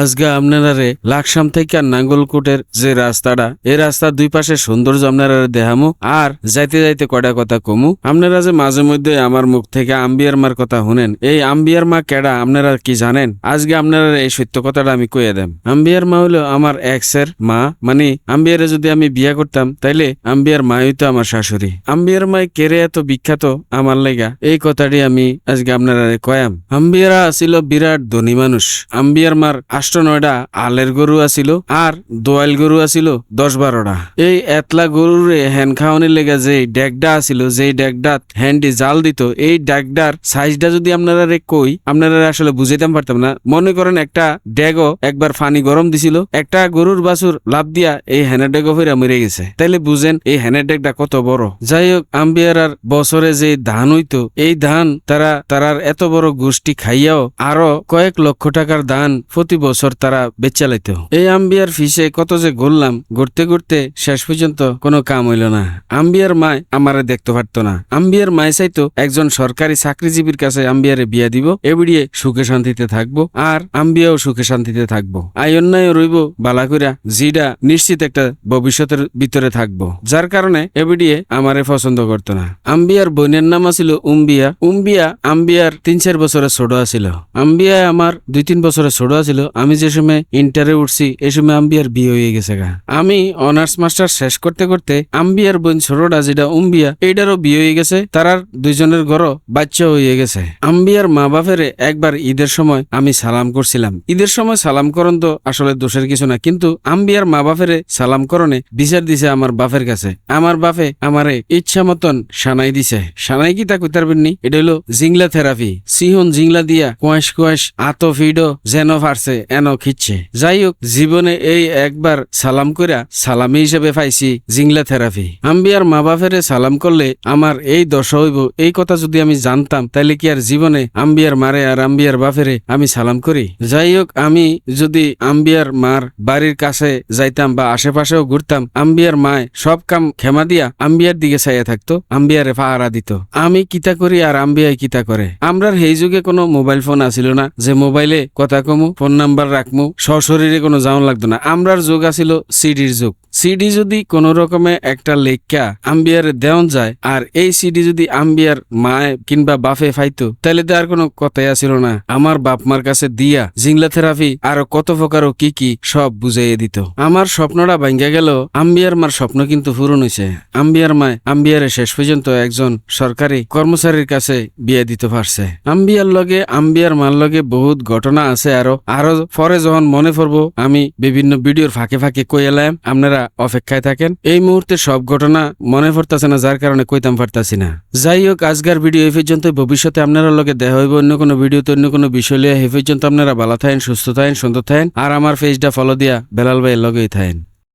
আজকে আপনারারে লাকসাম থেকে নাঙ্গলকোটের যে রাস্তাটা এই রাস্তার দুই পাশে সৌন্দর্য আপনারা দেখামু আর যাইতে যাইতে কয়টা কথা কমু। আপনারা যে মাঝে মধ্যে আমার মুখ থেকে আম্বিয়ার মার কথা শুনেন, এই আম্বিয়ার মা কেডা আপনারা কি জানেন? আজকে আপনারা এই সত্য কথাটা আমি কইয়া দেম। আম্বিয়ার মা হলো আমার এক্সের মা মানে আম্বিয়ারে যদি আমি বিয়া করতাম, তাইলে আম্বিয়ার মা হইতো আমার শাশুড়ি। আম্বিয়ার মাই কেরে এত বিখ্যাত আমার লেগা, এই কথাটি আমি আজকে আপনারা কয়াম। আম্বিয়ারা আছিল বিরাট ধনী মানুষ। আম্বিয়ার মার আষ্ট নয়টা আলের গরু আছিল আর দোয়াল গরু আছিল দশ বারোটা এই এতলা গরুরে হ্যান খাওয়ানির লেগে যে ডেকডা আছিল, যেই ডেকডাত হ্যান্ডি জাল দিত, এই ডেকডার সাইজটা যদি আপনারা রে কই, আপনারা আসলে বুঝাইতাম পারতাম না। মনে করেন একটা ডেগো একবার ফানি গরম দিছিল, একটা গরুর বাছুর লাভ দিয়া এই হ্যানের ডেগো ফিরা মরে গেছে। তাইলে বুঝেন এই হ্যানের ডেকটা কত বড়। যাই হোক আম্বিয়ার আর বছরে যে ধান হইতো, এই ধান তারা, তারার এত বড় গোষ্ঠী খাইয়াও আরও কয়েক লক্ষ টাকার ধান প্রতি বছর তারা বেচালাইতো এই আম্বিয়ার ফিসে কত যে ঘুরলাম ঘুরতে ঘুরতে শেষ পর্যন্ত কোনো কাম হইল না। আম্বিয়ার মায় আমারে দেখতে পারতো না। আম্বিয়ার মায় চাইতো একজন সরকারি চাকরিজীবীর কাছে আম্বিয়ারে বিয়া দিব এবিডিয়ে সুখে শান্তিতে থাকব, আর আম্বিয়াও সুখে শান্তিতে থাকব। আই অন্যায় রইব বালা কইরা জিডা নিশ্চিত একটা ভবিষ্যতের ভিতরে থাকব। যার কারণে এবিডিয়ে আমারে পছন্দ করতো না। আম্বিয়ার বোনের নাম আছিল উম্বিয়া। উম্বিয়া আম্বিয়ার তিন চার বছরের ছোট আছিল। আম্বিয়া আমার দুই তিন বছরের ছোট আছিল আমি যে সময় ইন্টারে উঠছি এই সময় আম্বিয়ার বিয়ে হয়ে গেছে গা। আমি অনার্স মাস্টার শেষ করতে করতে আম্বিয়ার বোন ছোটটা যেটা উম্বিয়া, এইটারও বিয়ে হয়ে গেছে তারার দুইজনের ঘর বাচ্চা হয়ে গেছে। আম্বিয়ার মা বাপেরে একবার ঈদের সময় আমি সালাম করছিলাম। ঈদের সময় সালাম করন তো আসলে দোষের কিছু না, কিন্তু আম্বিয়ার মা বাপেরে সালাম করণে বিচার দিছে আমার বাপের কাছে। আমার বাপে আমারে ইচ্ছা মতন সানাই দিছে। সানাই কি তা কইতার নি? এটা হলো জিংলা থেরাপি সিহন জিংলা দিয়া কোয়াশ কোয়াশ আতো ফিডো যেন ফারছে। এন খিচ্ছে। যাই হোক জীবনে এই একবার সালাম কইরা সালামি হিসেবে পাইছি জিংলা থেরাপি। আম্বিয়ার মা বাপেরে সালাম করলে আমার এই দশা হইব, এই কথা যদি আমি জানতাম, তাইলে কি আর জীবনে আম্বিয়ার মারে আর আম্বিয়ার বাপেরে আমি সালাম করি? যাই হোক আমি যদি আম্বিয়ার মার বাড়ির কাছে যাইতাম বা আশেপাশেও ঘুরতাম, আম্বিয়ার মায় সব কাম ক্ষমা দিয়া আম্বিয়ার দিকে চাইয়া থাকতো, আম্বিয়ারে পাহারা দিত। আমি কিতা করি আর আম্বিয়ায় কিতা করে? আমরার সেই যুগে কোনো মোবাইল ফোন আছিল না, যে মোবাইলে কথা কমু, ফোন নাম্বার রাখমু। সশরীরে কোনো জাউন লাগতো না। আমরার যুগ আছিল সিডির যুগ। সিডি যদি কোন রকমে একটা লেখা আম্বিয়ারে দেওয়ান যায়, আর এই সিডি যদি আম্বিয়ার মায় কিংবা বাফে ফাইতো, তাহলে তো আর কোনো কথাই আসিল না। আমার বাপ মার কাছে দিয়া জিংলা থেরাপি আরও কত প্রকার ও কি কি সব বুঝাইয়ে দিত। আমার স্বপ্নটা ভাঙ্গা গেল, আম্বিয়ার মার স্বপ্ন কিন্তু পূরণ হয়েছে আম্বিয়ার মায় আম্বিয়ারে শেষ পর্যন্ত একজন সরকারি কর্মচারীর কাছে বিয়ে দিতে পারছে। আম্বিয়ার লগে, আম্বিয়ার মার লগে বহুত ঘটনা আছে আরও। আরও পরে যখন মনে পড়ব, আমি বিভিন্ন ভিডিওর ফাঁকে ফাঁকে কইলাম আপনারা অপেক্ষায় থাকেন। এই মুহূর্তে সব ঘটনা মনে পড়তেছে না, যার কারণে কইতাম পারতাছি না। যাই হোক, আজকের ভিডিও এই পর্যন্ত ভবিষ্যতে আপনারা লগে দেখা হইব অন্য কোনো ভিডিওতে, অন্য কোনো বিষয় লিয়ে। এই পর্যন্ত আপনারা ভালো থাকেন, সুস্থ থাকেন, সুন্দর থাকেন। আর আমার ফেসটা ফলো দিয়া বেলাল ভাইয়ের লগেই থাকেন।